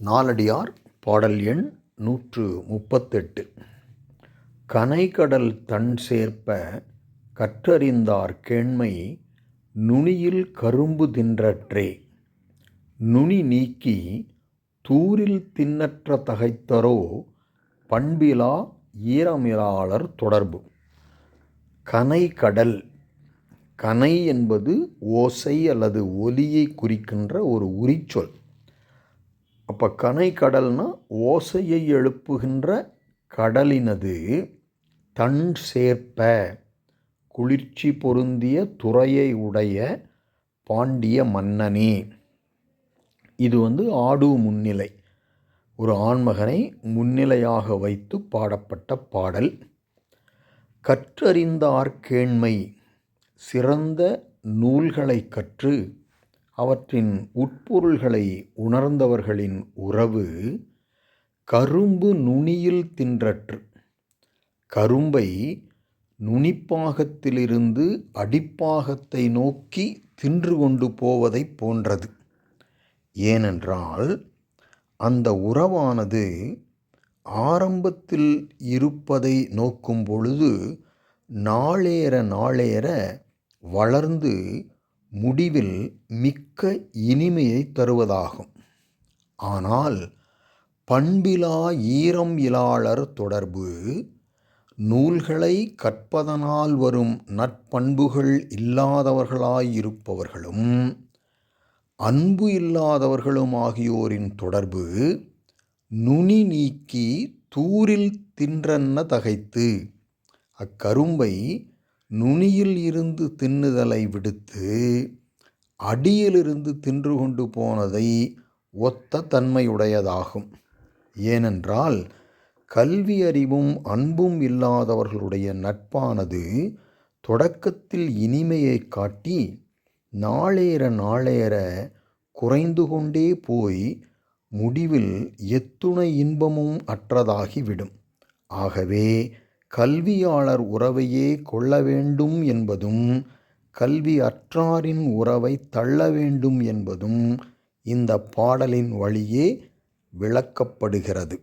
நாலடியார் பாடல் எண் நூற்று முப்பத்தெட்டு. கனைகடல் தன் சேர்ப்ப கற்றறிந்தார் கேண்மை நுனியில் கரும்பு தின்றற்றே. நுனி நீக்கி தூரில் திண்ணற்ற தகைத்தரோ பண்பிலா ஈரமிலாளர் தொடர்பு. கனைகடல் கனை என்பது ஓசை அல்லது ஒலியை குறிக்கின்ற ஒரு உரிச்சொல். அப்போ கனை கடல்னா ஓசையை எழுப்புகின்ற கடலினது தன் சேர்ப்ப. குளிர்ச்சி பொருந்திய துறையை உடைய பாண்டிய மன்னனே. இது வந்து ஆடு முன்னிலை. ஒரு ஆண்மகனை முன்னிலையாக வைத்து பாடப்பட்ட பாடல். கற்றறிந்த கேண்மை சிறந்த நூல்களை கற்று அவற்றின் உட்பொருள்களை உணர்ந்தவர்களின் உறவு கரும்பு நுனியில் தின்றற்று. கரும்பை நுனிப்பாகத்திலிருந்து அடிப்பாகத்தை நோக்கி தின்று கொண்டு போவதைப் போன்றது. ஏனென்றால் அந்த உறவானது ஆரம்பத்தில் இருப்பதை நோக்கும் பொழுது நாளேற நாளேற வளர்ந்து முடிவில் மிக்க இனிமையை தருவதாகும். ஆனால் பண்பிலா ஈரம் இலாளர் தொடர்பு நூல்களை கற்பதனால் வரும் நற்பண்புகள் இல்லாதவர்களாயிருப்பவர்களும் அன்பு இல்லாதவர்களும் ஆகியோரின் தொடர்பு நுனி நீக்கி தூரில் தின்றன்ன தகைத்து அக்கரும்பை நுனியில் இருந்து தின்னுதலை விடுத்து அடியிலிருந்து தின்று கொண்டு போனதை ஒத்த தன்மையுடையதாகும். ஏனென்றால் கல்வி அறிவும் அன்பும் இல்லாதவர்களுடைய நட்பானது தொடக்கத்தில் இனிமையை காட்டி நாளேற நாளேற குறைந்து கொண்டே போய் முடிவில் எத்துணை இன்பமும் அற்றதாகிவிடும். ஆகவே கல்வியாளர் உறவையே கொள்ள வேண்டும் என்பதும் கல்வி அற்றாரின் உறவை தள்ள வேண்டும் என்பதும் இந்த பாடலின் வழியே விளக்கப்படுகிறது.